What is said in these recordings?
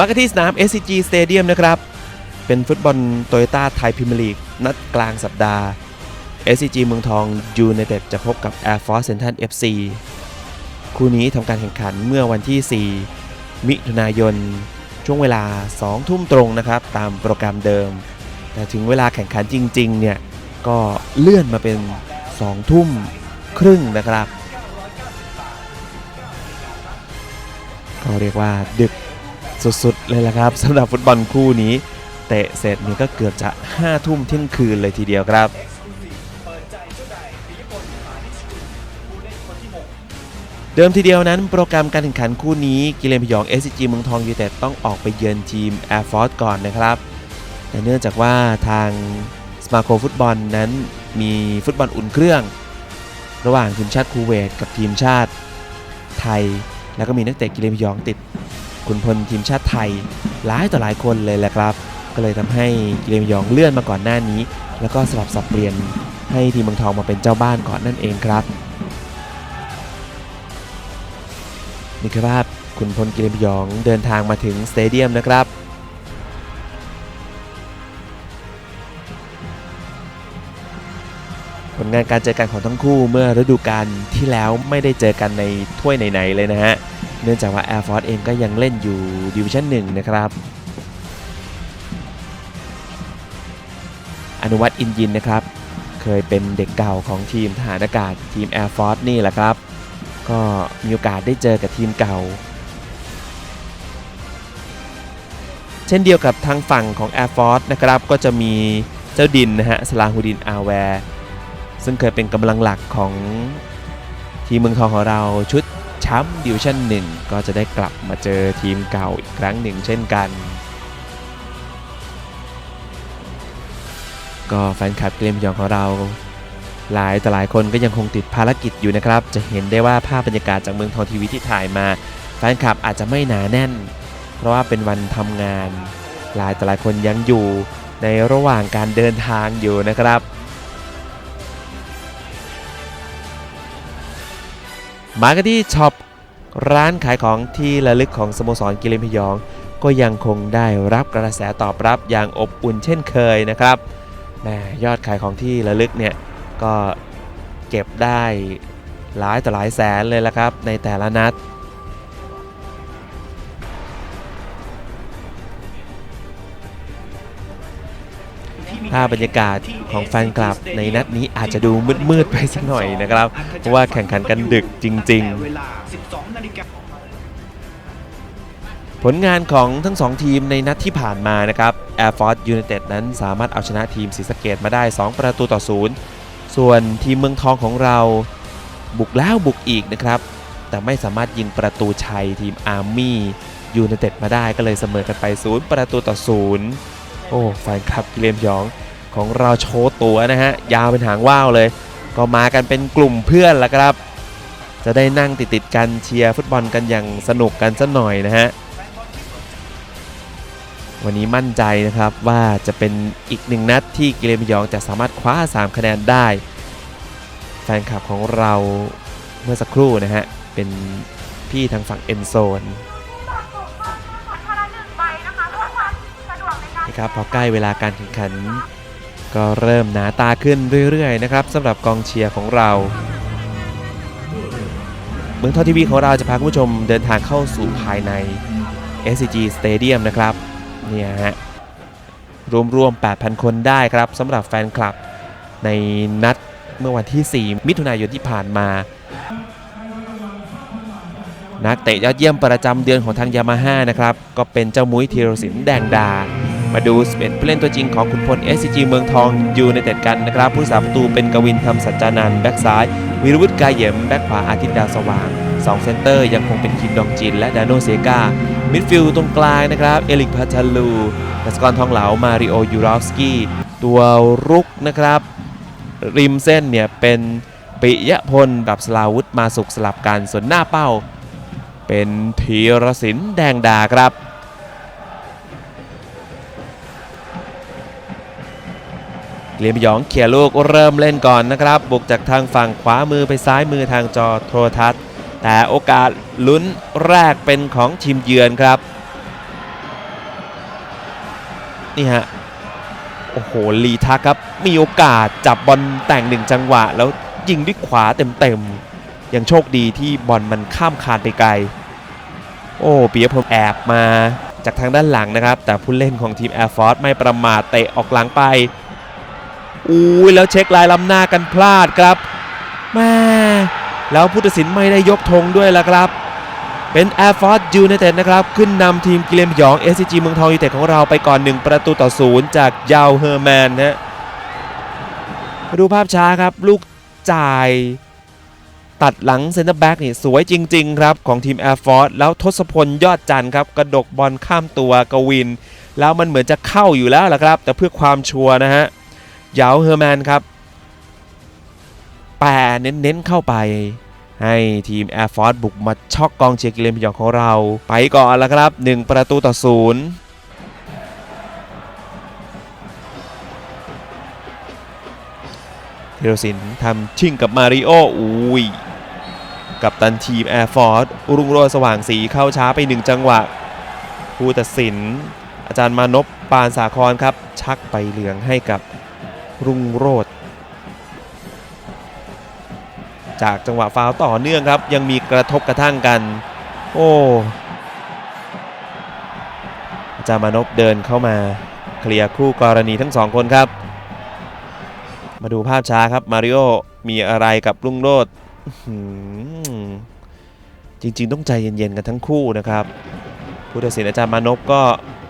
มากันที่สนาม SCG Stadium นะครับ เป็นฟุตบอลโตโยต้าไทยพรีเมียร์ลีกนัดกลางสัปดาห์ SCG เมืองทองยูไนเต็ดจะพบกับ Air Force Central FC คู่นี้ทำการแข่งขันเมื่อวันที่ 4 มิถุนายน ช่วงเวลา 2 ทุ่มตรงนะครับ ตามโปรแกรมเดิม แต่ถึงเวลาแข่งขันจริง ๆ เนี่ย ก็เลื่อนมาเป็น 2 ทุ่มครึ่งนะครับ ก็เรียกว่าดึก สุดๆ เลยละครับสำหรับฟุตบอลคู่นี้ เตะเสร็จนี่ก็เกือบจะ5ทุ่มเที่ยงคืนเลยทีเดียวครับเดิมทีเดียวนั้นโปรแกรมการแข่งขันคู่นี้ กิเลนพยอง SCG เมืองทองยูเต็ดต้องออกไปเยือนทีม Air Force ก่อนนะครับแต่เนื่องจากว่าทางสมาคมฟุตบอลนั้นมีฟุตบอลอุ่นเครื่อง ระหว่างทีมชาติคูเวตกับทีมชาติไทย แล้วก็มีนักเตะกิเลนพยองติด ขุนพลทีมชาติไทยหลายต่อหลายคนเลยแหละครับ ก็เลยทำให้กิเลนพยองเลื่อนมาก่อนหน้านี้ แล้วก็สลับสับเปลี่ยนให้ทีมเมืองทองมาเป็นเจ้าบ้านก่อนนั่นเองครับนี่คือภาพขุนพลกิเลนพยองเดินทางมาถึงสเตเดียมนะครับผลงานการเจอกันของทั้งคู่เมื่อฤดูกาลที่แล้วไม่ได้เจอกันในถ้วยไหนๆเลยนะฮะ นื่องจากว่า Air Force เองก็ยังเล่นอยู่ดิวิชั่น1นะครับอนุวัตอินยินนะครับ เคยเป็นเด็กเก่าของทีมทหารอากาศทีม Air Force นี่แหละครับ ก็มีโอกาสได้เจอกับทีมเก่า เช่นเดียวกับทางฝั่งของ Air Force นะครับก็จะมีเจ้าดินนะฮะสลาฮูดินอาแวร์ซึ่งเคยเป็นกำลังหลักของทีมเมืองทองของเราชุด ชมป์ดิวชั่น1 ก็จะได้กลับมาเจอทีมเก่าอีกครั้งหนึ่งเช่นกัน ก็แฟนคลับเกมยองของเรา หลายแต่หลายคนก็ยังคงติดภารกิจอยู่นะครับ จะเห็นได้ว่าภาพบรรยากาศจากเมืองทองทีวีที่ถ่ายมา แฟนคลับอาจจะไม่หนาแน่น เพราะว่าเป็นวันทำงาน หลายแต่หลายคนยังอยู่ในระหว่างการเดินทางอยู่นะครับ มากันที่ช็อปร้านขายของที่ระลึกของสโมสรกิเลนพยอง ก็ยังคงได้รับกระแสตอบรับอย่างอบอุ่นเช่นเคยนะครับแหมยอดขายของที่ระลึกเนี่ยก็เก็บได้หลายต่อหลายแสนเลยละครับในแต่ละนัด ภาพบรรยากาศของแฟนคลับในนัดนี้อาจจะดูมืดๆไปสักหน่อยนะครับ เพราะว่าแข่งขันกันดึกจริง ๆ ผลงานของทั้ง2ทีมในนัดที่ผ่านมานะครับ Air Force United นั้นสามารถเอาชนะทีมศรีสะเกดมาได้ 2 ประตูต่อศูนย์ส่วนทีมเมืองทองของเราบุกแล้วบุกอีกนะครับ แต่ไม่สามารถยิงประตูชัยทีม Army United มาได้ก็เลยเสมอกันไป 0 ประตูต่อศูนย์ โอ้แฟนคลับกิเลมยองของเราโชว์ตัวนะฮะ ยาวเป็นหางว่าวเลย ก็มากันเป็นกลุ่มเพื่อนแล้วครับ จะได้นั่งติดๆกันเชียร์ฟุตบอลกันอย่างสนุกกันสักหน่อยนะฮะ วันนี้มั่นใจนะครับว่าจะเป็นอีกหนึ่งนัดที่กิเลนพยองจะสามารถคว้า 3 คะแนนได้ แฟนคลับของเราเมื่อสักครู่นะฮะ เป็นพี่ทางฝั่งเอ็นโซน นะครับพอใกล้เวลาการแข่งขัน ก็เริ่มหนาตาขึ้นเรื่อยๆนะครับสำหรับกองเชียร์ของเรา เมืองทอทีวีของเราจะพาคุณผู้ชมเดินทางเข้าสู่ภายใน SCG Stadium นะครับเนี่ยฮะรวมๆ 8,000 คนได้ครับสำหรับแฟนคลับในนัดเมื่อวันที่ 4 มิถุนายนที่ผ่านมา นักเตะยอดเยี่ยมประจำเดือนของทางยามาฮ่านะครับ ก็เป็นเจ้ามุ้ยธีรศิลป์แดงดา มาดู11ผู้เล่นตัวจริงของขุนพล SCG เมืองทองอยู่ในเต็ดกันนะครับ ผู้สาประตูเป็นกวินคำสัจจานันแบ็กซ้าย วิรวุฒิกายเหยมแบ็กขวาอาทิตย์ดาวสว่าง2เซนเตอร์ยังคงเป็นคิมดองจินและดานโนเซกามิดฟิลด์ตรงกลางนะครับ เอลิกพัชลูดัสกรทองเหลา มาริโอยูรอฟสกี้ ตัวรุกนะครับ ริมเส้นเนี่ย เป็นปิยะพลกับสลาวุธมาสุขสลับกัน ส่วนหน้าเป้า เป็นธีรศิลป์แดงดาครับ เลียมหยองเขี่ยลูกเริ่มเล่นก่อนนะครับ บุกจากทางฝั่งขวามือไปซ้ายมือทางจอโทรทัศน์ แต่โอกาสลุ้นแรกเป็นของทีมเยือนครับ นี่ฮะ โอ้โห ลีทักครับ มีโอกาสจับบอลแต่งหนึ่งจังหวะ แล้วยิงด้วยขวาเต็มๆ ยังโชคดีที่บอลมันข้ามคานไปไกล โอ้เปียพงษ์แอบมาจากทางด้านหลังนะครับ แต่ผู้เล่นของทีม Air Force ไม่ประมาทเตะออกหลังไป อุ้ยแล้วเช็คลายล้ำหน้ากันพลาดครับแม่แล้วผู้ตัดสินไม่ได้ยกธงด้วยละครับ เป็น Air Force United นะครับ ขึ้นนำทีมกิเลนพยอง SCG เมืองทองยูไนเต็ดของเราไปก่อน 1 ประตูต่อศูนย์จากยาวเฮอร์แมนนะมาดูภาพช้าครับ ลูกจ่ายตัดหลังเซนเตอร์แบ็กนี่สวยจริง ๆ ครับ ของทีม Air Force แล้วทศพลยอดจันครับ กระดกบอลข้ามตัวกวิน แล้วมันเหมือนจะเข้าอยู่แล้วล่ะครับ แต่เพื่อความชัวร์นะฮะ ยาวเฮอร์แมนครับแปรเน้นๆเข้าไป ให้ทีม Air Force บุกมาช็อกกองเชียร์กิเลนพยองของเรา ไปก่อนแล้วครับ 1 ประตูต่อศูนย์เทโรสินทำชิ่งกับมาริโออุ้ยกับตันทีม Air Force รุ่งโรจน์สว่างสีเข้าช้าไป 1 จังหวะ ผู้ตัดสิน อาจารย์มานพปานสาครครับ ชักไปเหลืองให้กับ รุ่งโรจน์จากจังหวะฟาวต่อเนื่องครับ ยังมีกระทบกระทั่งกัน โอ้อาจารย์มานพเดินเข้ามาเคลียร์คู่กรณีทั้งสองคนครับ มาดูภาพช้าครับมาริโอมีอะไรกับรุ่งโรจน์อื้อหือจริง ๆ ต้องใจเย็น ๆ กันทั้งคู่นะครับ ผู้ตัดสินอาจารย์มานพก็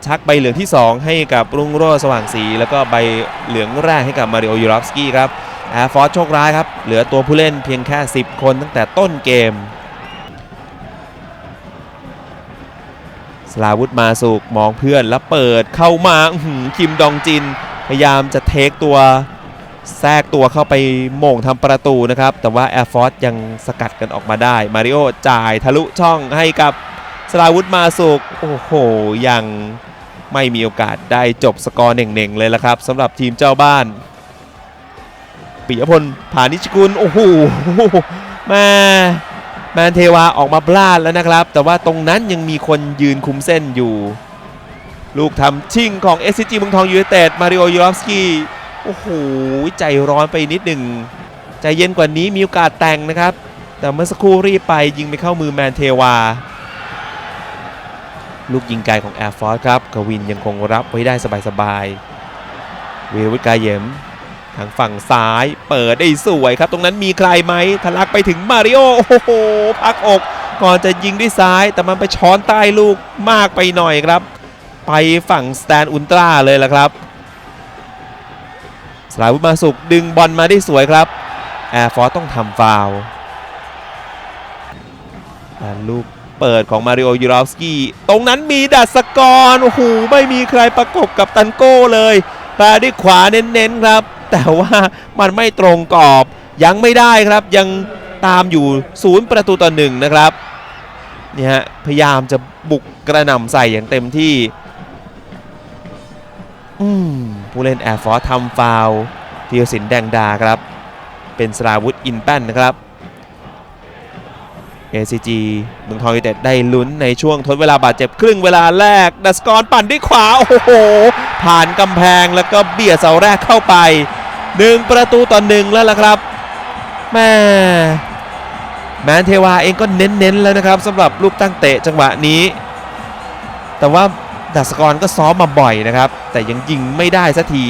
ชักใบเหลืองที่ 2 ให้กับรุ่งโรจน์สว่างสีแล้วก็ใบเหลืองแรกให้กับมาริโอยูรอฟสกี้ครับแอร์ฟอร์สโชคร้ายครับ เหลือตัวผู้เล่นเพียงแค่ 10 คนตั้งแต่ต้นเกม สลาวุธมาสุกมองเพื่อนแล้วเปิดเข้ามาคิมดองจิน พยายามจะเทคตัวแทรกตัวเข้าไปโม่งทำประตูนะครับ แต่ว่า Air Force ยังสกัดกันออกมาได้ มาริโอจ่ายทะลุช่องให้กับ สลาวุธมาสุกโอ้โห ยังไม่มีโอกาสได้จบสกอร์เน่งๆเลยละครับสำหรับทีมเจ้าบ้าน ปิยพลผานิชกุลโอ้โหแม่แมนเทวาออกมาพลาดแล้วนะครับ แต่ว่าตรงนั้นยังมีคนยืนคุมเส้นอยู่ ลูกทำชิ่งของ SCG เมืองทองยูไนเต็ดมาริโอยูรอฟสกี้โอ้โห ใจร้อนไปนิดหนึ่ง ใจเย็นกว่านี้มีโอกาสแต่งนะครับ แต่เมื่อสักครู่รีบไปยิงไปเข้ามือแมนเทวา ลูกยิงไกลของ Air Force ครับกวินยังคงรับไว้ได้สบายๆวีรวิทย์กายเยมทางฝั่งซ้ายเปิดได้สวยครับ ตรงนั้นมีใครไหมทะลักไปถึงมาริโอโอ้โหพักอกก่อนจะยิงด้วยซ้าย แต่มันไปช้อนใต้ลูกมากไปหน่อยครับ ไปฝั่งสแตนอุลตร้าเลยละครับสลาวุธมาสุกดึงบอลมาได้สวยครับแอร์ฟอร์ต้องทำฟาวล์ลูก เปิดของมาริโอยูรอฟสกี้ตรงนั้นมีดัสกรโอ้โหไม่มีใครประกบกับตันโก้เลยแปาด้วยขวาเน้นๆครับ แต่ว่ามันไม่ตรงกรอบยังไม่ได้ครับยังตามอยู่ศูนย์ประตูต่อหนึ่งนะครับเนี่ยฮะพยายามจะบุกกระหน่ำใส่อย่างเต็มที่อืมผู้เล่น Air Force ทำฟาวล์ธีรศินแดงดาครับ เป็นสราวุธอินแป้นนะครับ ACG เมืองทองยูเต็ดได้ลุ้นในช่วงทดเวลาบาดเจ็บครึ่งเวลาแรก ดัสกรปั่นด้วยขวา โอ้โห ผ่านกำแพงแล้วก็เบียดเสาแรกเข้าไปหนึ่งประตูต่อหนึ่งแล้วล่ะครับแม่แมนเทวาเองก็เน้นๆแล้วนะครับสำหรับลูกตั้งเตะจังหวะนี้ แต่ว่าดัสกรก็ซ้อมมาบ่อยนะครับ แต่ยังยิงไม่ได้สักที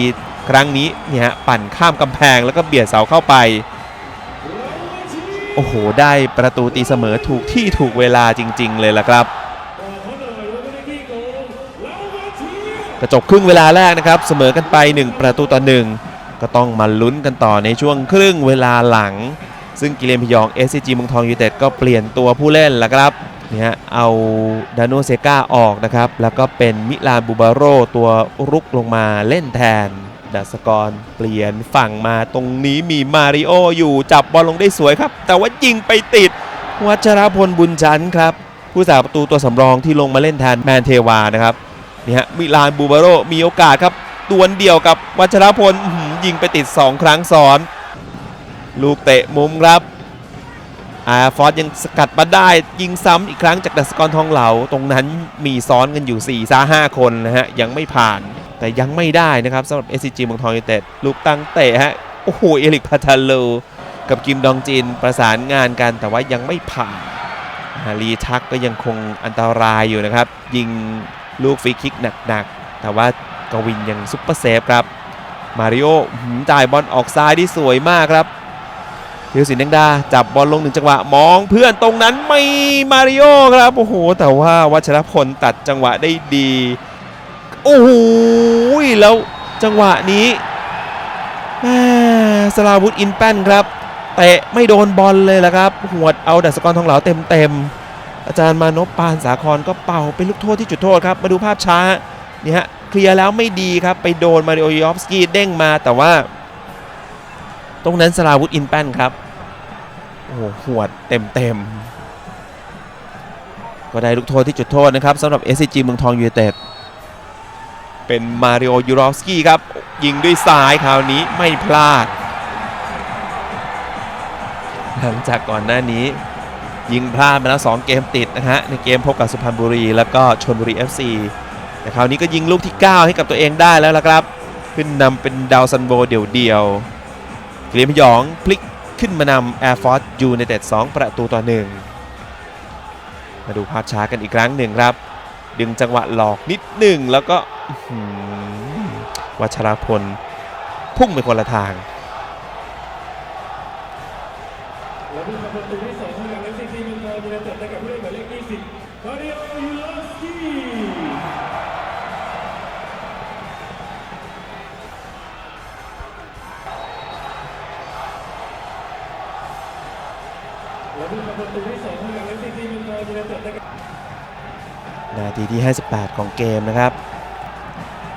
ครั้งนี้เนี่ยปั่นข้ามกำแพงแล้วก็เบียดเสาเข้าไป โอ้โห ได้ประตูตีเสมอถูกที่ถูกเวลาจริง ๆ เลยล่ะครับ กระจกครึ่งเวลาแรกนะครับ เสมอกันไป 1 ประตูต่อหนึ่งก็ต้องมาลุ้นกันต่อในช่วงครึ่งเวลาหลัง ซึ่งกิเลนพยอง SCG เมืองทองยูเต็ดก็เปลี่ยนตัวผู้เล่นแล้วครับเนี่ยเอาดาโนเซกาออกนะครับ แล้วก็เป็นมิลานบูบาโรตัวรุกลงมาเล่นแทน ดัสกรเปลี่ยนฝั่งมาตรงนี้มีมาริโออยู่จับบอลลงได้สวยครับ แต่ว่ายิงไปติด วัชรพลบุญจันทร์ครับ ผู้สาประตูตัวสำรองที่ลงมาเล่นแทนแมนเทวานะครับนี่ฮะมิลานบูบาโรมีโอกาสครับดวลเดี่ยวกับวัชรพลยิงไปติด 2 ครั้งซ้อน ลูกเตะมุมครับอาฟอร์ดยังสกัดมาได้ยิงซ้ำอีกครั้งจากดัสกรทองเหลา ตรงนั้นมีซ้อนกันอยู่4ี่ซ่าห้าคนนะฮะยังไม่ผ่าน แต่ยังไม่ได้นะครับสำหรับ SCG เมืองทองยูเต็ดลูกตั้งเตะฮะโอ้โหเอลิกพาทาโลกับกิมดองจินประสานงานกันแต่ว่ายังไม่ผ่านฮารีทักก็ยังคงอันตรายอยู่นะครับ ยิงลูกฟรีคิกหนักๆ แต่ว่ากวินยังซุปเปอร์เซฟครับ มาริโอหืมจ่ายบอลออกซ้ายที่สวยมากครับธีรศิลป์แดงดา จับบอลลงหนึ่งจังหวะ มองเพื่อนตรงนั้นไม่มาริโอครับ โอ้โห แต่ว่าวัชรพลตัดจังหวะได้ดี โอ้โหแล้วจังหวะนี้แมสลาวุธอินแป้นครับเตะไม่โดนบอลเลยละครับ หวดเอาดัสกรทองเหลาเต็มๆ อาจารย์มานพปานสาครก็เป่าเป็นลูกโทษที่จุดโทษครับ มาดูภาพช้านี่ฮะเคลียร์แล้วไม่ดีครับ ไปโดนมาริโอยอฟสกี้เด้งมาแต่ว่า ตรงนั้นสลาวุธอินแป้นครับ โอ้โหหวดเต็มๆ ก็ได้ลูกโทษที่จุดโทษนะครับสำหรับ SCG เมืองทองยูไนเต็ด เป็นมาริโอยูรอฟสกี้ครับ ยิงด้วยซ้ายคราวนี้ไม่พลาด หลังจากก่อนหน้านี้ ยิงพลาดมาแล้ว 2 เกมติดนะฮะ ในเกมพบกับสุพรรณบุรี แล้วก็ชนบุรี FC แต่คราวนี้ก็ยิงลูกที่ 9 ให้กับตัวเองได้แล้วละครับ ขึ้นนำเป็นดาวซันโบเดี่ยวๆเกลียมพยองพลิกขึ้นมานำ Air Force United 2ประตูต่อ1มาดูภาพช้ากันอีกครั้งหนึ่งครับ ดึงจังหวะหลอกนิดหนึ่งแล้วก็วัชรพลพุ่งไปคนละทางและผู้ทำประตูที่สองให้กับ FCC เมืองเต็ดได้กับผู้เล่นหมายเลข20มาริโอลอฟสกี้และผู้ทำประตูที่สองให้กับ FCC เมืองทองยูไนเต็ดได้กับ นาทีที่ 58 ของเกมนะครับ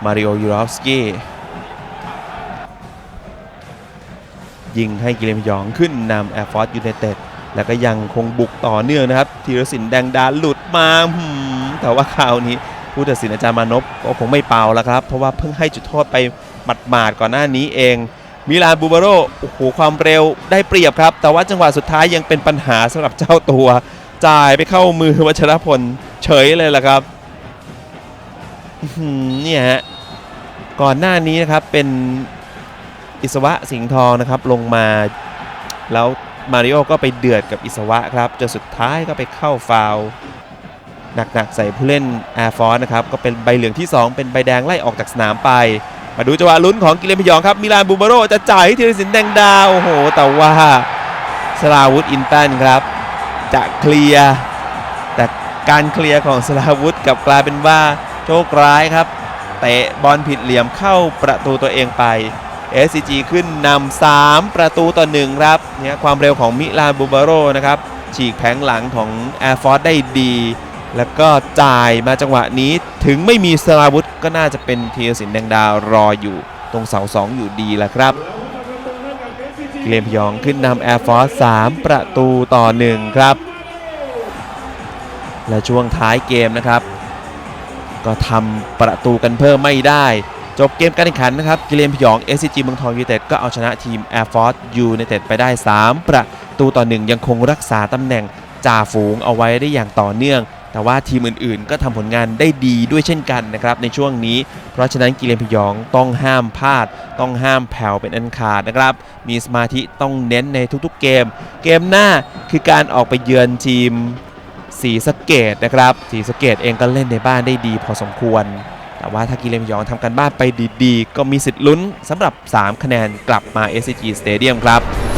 มาริโอ ยูรอฟสกี้ยิงให้กิเลนพยองขึ้นนำแอร์ฟอร์ยู i นเต็ดแล้วก็ยังคงบุกต่อเนื่องนะครับธีรศิลป์แดงดาหลุดมาแต่ว่าคราวนี้ผู้ตัดสินอาจารย์มานพก็คงไม่เป่าแล้วครับ เพราะว่าเพิ่งให้จุดโทษไปหมาดๆก่อนหน้านี้เอง มิลานบูบาโรโอ้โหความเร็วได้เปรียบครับ แต่ว่าจังหวะสุดท้ายยังเป็นปัญหาสำหรับเจ้าตัว จ่ายไปเข้ามือวัชรพลเฉยเลยล่ะครับเนี่ยฮะก่อนหน้านี้นะครับเป็นอิสวะสิงห์ทองนะครับลงมา แล้วมาริโอก็ไปเดือดกับอิสวะครับจนสุดท้ายก็ไปเข้าฟาวหนักๆใส่ผู้เล่น Air Force นะครับก็เป็นใบเหลืองที่ 2 เป็นใบแดงไล่ออกจากสนามไป มาดูจังหวะลุ้นของกิเลนพยองครับมิลานบูบาโรจะจ่ายให้ธีรศิลป์แดงดาวโอ้โห แต่ว่าสลาวุธอินแตันครับ จะเคลียร์ แต่การเคลียร์ของสลาวุธกับกลายเป็นว่าโชคร้ายครับ เตะบอลผิดเหลี่ยมเข้าประตูตัวเองไป SCG ขึ้นนำ3ประตูต่อหนึ่งครับเนี่ยความเร็วของมิลานบูบาโรนะครับฉีกแผงหลังของ Air Force ได้ดี แล้วก็จ่ายมาจังหวะนี้ถึงไม่มีสลาวุธก็น่าจะเป็นเทีรศิลป์แดงดาวรออยู่ตรงเสาสองอยู่ดีแหละครับ กับ FCC เกรมพยองขึ้นนำ Air Force 3ประตูต่อ 1 ครับ และช่วงท้ายเกมนะครับ ก็ทำประตูกันเพิ่มไม่ได้ จบเกมการแข่งขันนะครับ กิเลนพยอง SCG เมืองทองยูไนเต็ดก็เอาชนะทีม Air Force United ไปได้ 3 ประตูต่อ 1 ยังคงรักษาตำแหน่งจ่าฝูงเอาไว้ได้อย่างต่อเนื่อง แต่ว่าทีมอื่นๆ ก็ทำผลงานได้ดีด้วยเช่นกันนะครับในช่วงนี้ เพราะฉะนั้นกิเลนพยองต้องห้ามพลาด ต้องห้ามแผ่วเป็นอันขาดนะครับ มีสมาธิต้องเน้นในทุกๆเกม เกมหน้าคือการออกไปเยือนทีมสีสเกตนะครับสีสเกตเองก็เล่นในบ้านได้ดีพอสมควร แต่ว่าถ้ากิเลนพยองทำการบ้านไปดีๆ ก็มีสิทธิ์ลุ้นสำหรับ 3 คะแนนกลับมา SCG Stadium ครับ